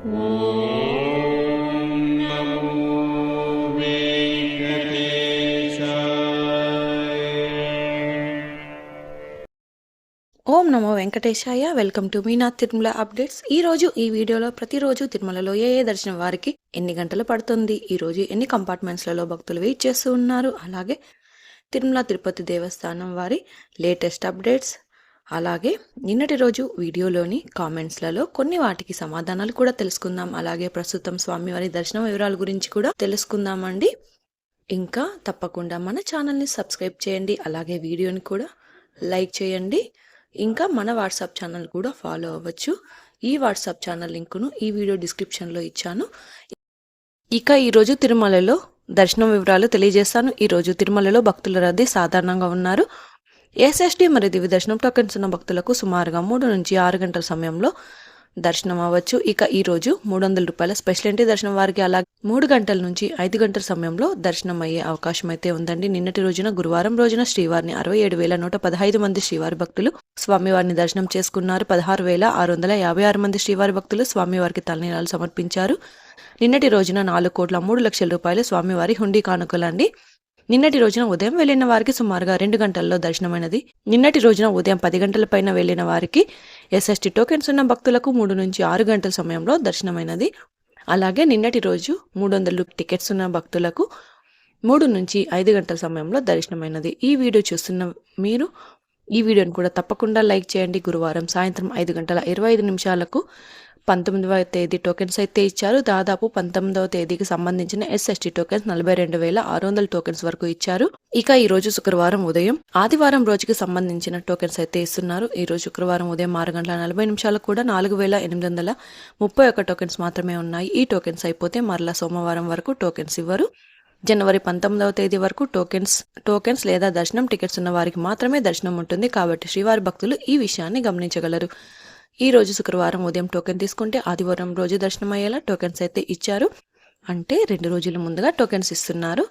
ఓం నమో వెంకటేశాయ. Welcome to Meenath Tirumala updates. ఈ రోజు ఈ వీడియోలో ప్రతిరోజు తిరుమలలో ఏ ఏ దర్శనం వారికి ఎన్ని గంటలు పడుతుంది ఈ రోజు ఎన్ని కంపార్ట్మెంట్స్లలో భక్తులు వెయిట్ చేస్తూ ఉన్నారు అలాగే తిరుమల తిరుపతి దేవస్థానం వారి లేటెస్ట్ అప్డేట్స్ అలాగే నిన్నటి రోజు వీడియోలోని కామెంట్స్లలో కొన్ని వాటికి సమాధానాలు కూడా తెలుసుకుందాం. అలాగే ప్రస్తుతం స్వామివారి దర్శనం వివరాల గురించి కూడా తెలుసుకుందామండి. ఇంకా తప్పకుండా మన ఛానల్ని సబ్స్క్రైబ్ చేయండి. అలాగే వీడియోని కూడా లైక్ చేయండి. ఇంకా మన వాట్సాప్ ఛానల్ కూడా ఫాలో అవ్వచ్చు. ఈ వాట్సాప్ ఛానల్ లింకును ఈ వీడియో డిస్క్రిప్షన్లో ఇచ్చాను. ఇక ఈరోజు తిరుమలలో దర్శనం వివరాలు తెలియజేస్తాను. ఈరోజు తిరుమలలో భక్తుల రద్దీ సాధారణంగా ఉన్నారు. ఎస్ఎస్డి మరియు దివ్య దర్శనం టోకెన్స్ ఉన్న భక్తులకు సుమారుగా మూడు నుంచి ఆరు గంటల సమయంలో దర్శనం అవ్వచ్చు. ఇక ఈ రోజు మూడు వందల రూపాయల స్పెషల్ ఎంట్రీ దర్శనం వారికి అలా మూడు గంటల నుంచి ఐదు గంటల సమయంలో దర్శనం అయ్యే అవకాశం అయితే ఉందండి. నిన్నటి రోజున గురువారం రోజున శ్రీవారిని అరవై ఏడు వేల నూట పదహైదు మంది శ్రీవారి భక్తులు స్వామివారిని దర్శనం చేసుకున్నారు. పదహారు వేల ఆరు వందల యాభై ఆరు మంది శ్రీవారి భక్తులు స్వామివారికి తలనీలాలు సమర్పించారు. నిన్నటి రోజున నాలుగు కోట్ల మూడు లక్షల రూపాయలు స్వామివారి హుండీ కానుకలండి. నిన్నటి రోజున ఉదయం వెళ్ళిన వారికి సుమారుగా రెండు గంటల్లో దర్శనమైనది. నిన్నటి రోజున ఉదయం పది గంటల పైన వెళ్ళిన వారికి ఎస్ఎస్టీ టోకెన్స్ ఉన్న భక్తులకు మూడు నుంచి ఆరు గంటల సమయంలో దర్శనమైనది. అలాగే నిన్నటి రోజు మూడు వందలు టికెట్స్ ఉన్న భక్తులకు మూడు నుంచి ఐదు గంటల సమయంలో దర్శనమైనది. ఈ వీడియో చూస్తున్న మీరు ఈ వీడియోని కూడా తప్పకుండా లైక్ చేయండి. గురువారం సాయంత్రం ఐదు గంటల ఇరవై ఐదు నిమిషాలకు పంతొమ్మిదవ తేదీ టోకెన్స్ అయితే ఇచ్చారు. దాదాపు పంతొమ్మిదవ తేదీకి సంబంధించిన ఎస్ఎస్టీ టోకెన్స్ నలభై రెండు వేల ఆరు వందల టోకెన్స్ వరకు ఇచ్చారు. ఇక ఈ రోజు శుక్రవారం ఉదయం ఆదివారం రోజుకి సంబంధించిన టోకెన్స్ అయితే ఇస్తున్నారు. ఈ రోజు శుక్రవారం ఉదయం ఆరు గంటల నలభై నిమిషాలకు కూడా నాలుగు వేల ఎనిమిది వందల ముప్పై ఒక్క టోకెన్స్ మాత్రమే ఉన్నాయి. ఈ టోకెన్స్ అయిపోతే మరలా సోమవారం వరకు టోకెన్స్ ఇవ్వరు. జనవరి పంతొమ్మిదవ తేదీ వరకు టోకెన్స్ టోకెన్స్ లేదా దర్శనం టికెట్స్ ఉన్న వారికి మాత్రమే దర్శనం ఉంటుంది కాబట్టి శ్రీవారి భక్తులు ఈ విషయాన్ని గమనించగలరు. ఈ రోజు శుక్రవారం ఉదయం టోకెన్ తీసుకుంటే ఆదివారం రోజు దర్శనం అయ్యేలా టోకెన్స్ అయితే ఇచ్చారు. అంటే రెండు రోజుల ముందుగా టోకెన్స్ ఇస్తున్నారు.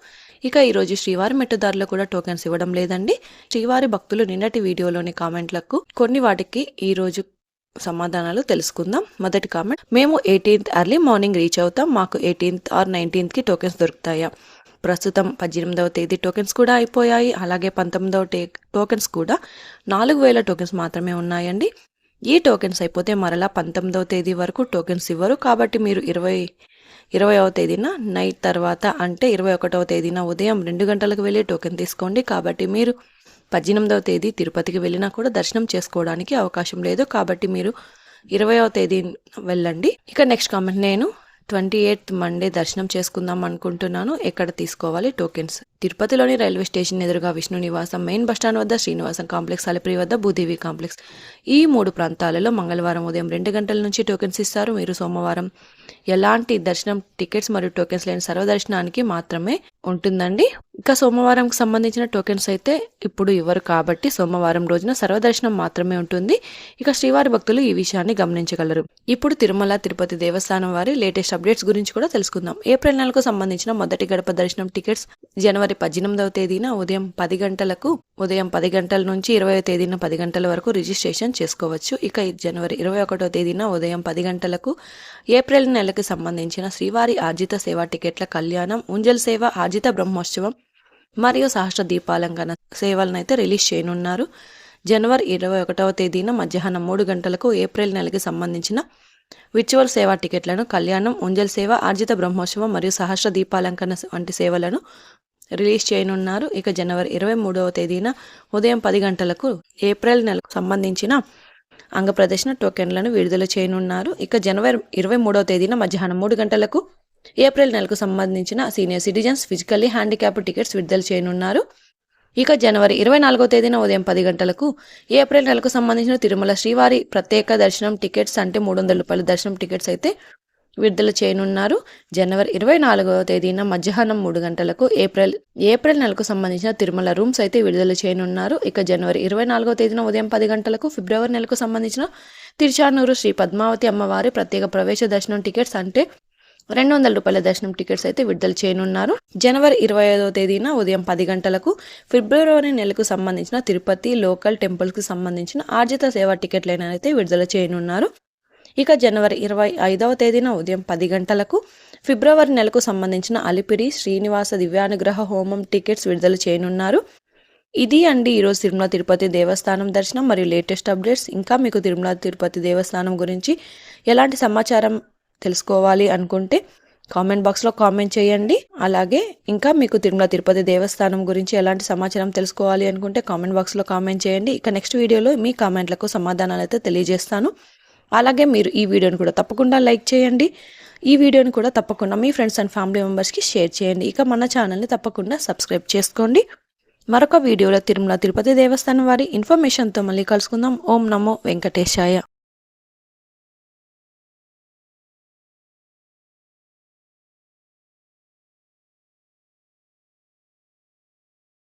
ఇక ఈ రోజు శ్రీవారి మెట్టుదారులు కూడా టోకెన్స్ ఇవ్వడం లేదండి. శ్రీవారి భక్తులు నిన్నటి వీడియోలోని కామెంట్లకు కొన్ని వాటికి ఈ రోజు సమాధానాలు తెలుసుకుందాం. మొదటి కామెంట్ మేము ఎయిటీన్త్ ఎర్లీ మార్నింగ్ రీచ్ అవుతాం. మాకు ఎయిటీన్త్ ఆర్ నైన్టీన్త్కి టోకెన్స్ దొరుకుతాయా? ప్రస్తుతం పద్దెనిమిదవ తేదీ టోకెన్స్ కూడా అయిపోయాయి. అలాగే పంతొమ్మిదవ టే టోకెన్స్ కూడా నాలుగు వేల టోకెన్స్ మాత్రమే ఉన్నాయండి. ఈ టోకెన్స్ అయిపోతే మరలా పంతొమ్మిదవ తేదీ వరకు టోకెన్స్ ఇవ్వరు. కాబట్టి మీరు ఇరవై ఇరవైవ తేదీన నైట్ తర్వాత అంటే ఇరవై ఒకటవ తేదీన ఉదయం రెండు గంటలకు వెళ్ళి టోకెన్ తీసుకోండి. కాబట్టి మీరు పద్దెనిమిదవ తేదీ తిరుపతికి వెళ్ళినా కూడా దర్శనం చేసుకోవడానికి అవకాశం లేదు. కాబట్టి మీరు ఇరవైవ తేదీ వెళ్ళండి. ఇక నెక్స్ట్ కామెంట్ నేను ట్వంటీ ఎయిత్ మండే దర్శనం చేసుకుందాం అనుకుంటున్నాను. ఎక్కడ తీసుకోవాలి? టోకెన్స్. తిరుపతిలోని రైల్వే స్టేషన్ ఎదురుగా విష్ణు నివాసం మెయిన్ బస్టాండ్ వద్ద శ్రీనివాసం కాంప్లెక్స్ అలిప్రి వద్ద భూదేవి కాంప్లెక్స్. ఈ మూడు ప్రాంతాలలో మంగళవారం ఉదయం రెండు గంటల నుంచి టోకెన్స్ ఇస్తారు. మీరు సోమవారం ఎలాంటి దర్శనం టికెట్స్ మరియు టోకెన్స్ లేని సర్వదర్శనానికి మాత్రమే ఉంటుందండి. ఇక సోమవారంకి సంబంధించిన టోకెన్స్ అయితే ఇప్పుడు ఇవ్వరు కాబట్టి సోమవారం రోజున సర్వదర్శనం మాత్రమే ఉంటుంది. ఇక శ్రీవారి భక్తులు ఈ విషయాన్ని గమనించగలరు. ఇప్పుడు తిరుమల తిరుపతి దేవస్థానం వారి లేటెస్ట్ అప్డేట్స్ గురించి కూడా తెలుసుకుందాం. ఏప్రిల్ నెలకు సంబంధించిన మొదటి గడప దర్శనం టికెట్స్ జనవరి పద్దెనిమిదవ తేదీన ఉదయం పది గంటలకు ఉదయం పది గంటల నుంచి ఇరవై తేదీన పది గంటల వరకు రిజిస్ట్రేషన్ చేసుకోవచ్చు. ఇక జనవరి ఇరవై ఒకటో తేదీన ఉదయం పది గంటలకు ఏప్రిల్ నెలకు సంబంధించిన శ్రీవారి ఆర్జిత సేవ టికెట్ల కళ్యాణం ఉంజల్ సేవ ఆర్జిత బ్రహ్మోత్సవం మరియు సహస్ర దీపాలంకన సేవలను అయితే రిలీజ్ చేయనున్నారు. జనవరి ఇరవై ఒకటవ తేదీన మధ్యాహ్నం మూడు గంటలకు ఏప్రిల్ నెలకి సంబంధించిన విర్చువల్ సేవా టికెట్లను కళ్యాణం ఉంజల్ సేవ ఆర్జిత బ్రహ్మోత్సవం మరియు సహస్ర దీపాలంకరణ వంటి సేవలను రిలీజ్ చేయనున్నారు. ఇక జనవరి ఇరవై మూడవ తేదీన ఉదయం పది గంటలకు ఏప్రిల్ నెలకు సంబంధించిన అంగప్రదర్శన టోకెన్లను విడుదల చేయనున్నారు. ఇక జనవరి ఇరవై మూడవ తేదీన మధ్యాహ్నం మూడు గంటలకు ఏప్రిల్ నెలకు సంబంధించిన senior citizens physically handicap tickets విడుదల చేయనున్నారు. ఇక జనవరి ఇరవై నాలుగో తేదీన ఉదయం పది గంటలకు ఏప్రిల్ నెలకు సంబంధించిన తిరుమల శ్రీవారి ప్రత్యేక దర్శనం టికెట్స్ అంటే మూడు వందల రూపాయల దర్శనం టికెట్స్ అయితే విడుదల చేయనున్నారు. జనవరి ఇరవై నాలుగవ తేదీన మధ్యాహ్నం మూడు గంటలకు ఏప్రిల్ ఏప్రిల్ నెలకు సంబంధించిన తిరుమల రూమ్స్ అయితే విడుదల చేయనున్నారు. ఇక జనవరి ఇరవై నాలుగవ తేదీన ఉదయం పది గంటలకు ఫిబ్రవరి నెలకు సంబంధించిన తిరుచానూరు శ్రీ పద్మావతి అమ్మవారి ప్రత్యేక ప్రవేశ దర్శనం టికెట్స్ అంటే రెండు వందల రూపాయల దర్శనం టికెట్స్ అయితే విడుదల చేయనున్నారు. జనవరి ఇరవై ఐదవ తేదీన ఉదయం పది గంటలకు ఫిబ్రవరి నెలకు సంబంధించిన తిరుపతి లోకల్ టెంపుల్కి సంబంధించిన ఆర్జిత సేవా టికెట్లైన అయితే విడుదల చేయనున్నారు. ఇక జనవరి ఇరవై ఐదవ తేదీన ఉదయం పది గంటలకు ఫిబ్రవరి నెలకు సంబంధించిన అలిపిరి శ్రీనివాస దివ్యానుగ్రహ హోమం టికెట్స్ విడుదల చేయనున్నారు. ఇది అండి ఈరోజు తిరుమల తిరుపతి దేవస్థానం దర్శనం. మరియు లేటెస్ట్ అప్డేట్స్ ఇంకా మీకు తిరుమల తిరుపతి దేవస్థానం గురించి ఎలాంటి సమాచారం తెలుసుకోవాలి అనుకుంటే కామెంట్ బాక్స్లో కామెంట్ చేయండి. అలాగే ఇంకా మీకు తిరుమల తిరుపతి దేవస్థానం గురించి ఎలాంటి సమాచారం తెలుసుకోవాలి అనుకుంటే కామెంట్ బాక్స్లో కామెంట్ చేయండి. ఇక నెక్స్ట్ వీడియోలో మీ కామెంట్లకు సమాధానాలు అయితే తెలియజేస్తాను. అలాగే మీరు ఈ వీడియోని కూడా తప్పకుండా లైక్ చేయండి. ఈ వీడియోని కూడా తప్పకుండా మీ ఫ్రెండ్స్ అండ్ ఫ్యామిలీ మెంబర్స్కి షేర్ చేయండి. ఇక మన ఛానల్ని తప్పకుండా సబ్స్క్రైబ్ చేసుకోండి. మరొక వీడియోలో తిరుమల తిరుపతి దేవస్థానం వారి ఇన్ఫర్మేషన్తో మళ్ళీ కలుసుకుందాం. ఓం నమో వెంకటేశాయ.